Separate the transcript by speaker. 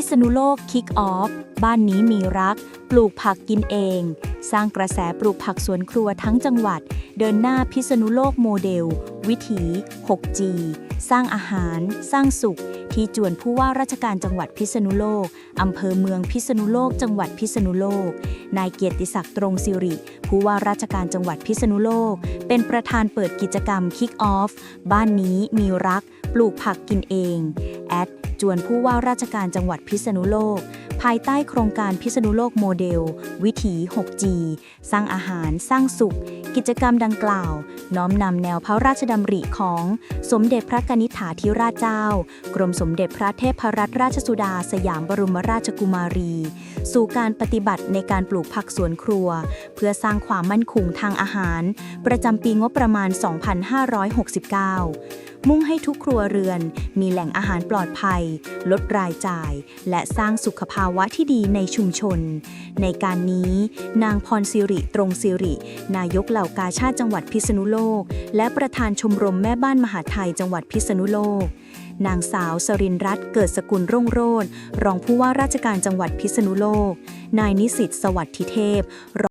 Speaker 1: พิษณุโลกคิกออฟ บ้านนี้มีรัก ปลูกผักกินเอง สร้างกระแสปลูกผักสวนครัวทั้งจังหวัด เดินหน้าพิษณุโลกโมเดล วิถี 6G สร้างอาหาร สร้างสุข ที่จวนผู้ว่าราชการจังหวัดพิษณุโลก อำเภอเมืองพิษณุโลก จังหวัดพิษณุโลก นายเกียรติศักดิ์ตรงสิริ ผู้ว่าราชการจังหวัดพิษณุโลก เป็นประธานเปิดกิจกรรม Kick Off บ้านนี้มีรัก ปลูกผักกินเอง แอด จวนผู้ว่าราชการจังหวัดพิษณุโลก ภายใต้โครงการพิษณุโลกโมเดล วิถี 6G สร้างอาหารสร้างสุข กิจกรรมดังกล่าว น้อมนำแนวพระราชดำริของสมเด็จพระกนิษฐาธิราชเจ้า กรมสมเด็จพระเทพรัตนราชสุดาสยามบรมราชกุมารี สู่การปฏิบัติในการปลูกผักสวนครัว เพื่อสร้างความมั่นคงทางอาหาร ประจำปีงบประมาณ 2569มุ่งให้ทุกครัวเรือน มีแหล่งอาหารปลอดภัย ลดรายจ่าย และสร้างสุขภาวะที่ดีในชุมชน ในการนี้นางพรสิริตรงสิริ นายกเหล่ากาชาติจังหวัดพิษณุโลก และประธานชมรมแม่บ้านมหาไทยจังหวัดพิษณุโลกนางสาวสรินรัตน์เกิดสกุลรุ่งโรจน์รองผู้ว่าราชการจังหวัดพิษณุโลก นายนิสิตสวัสดิเทพร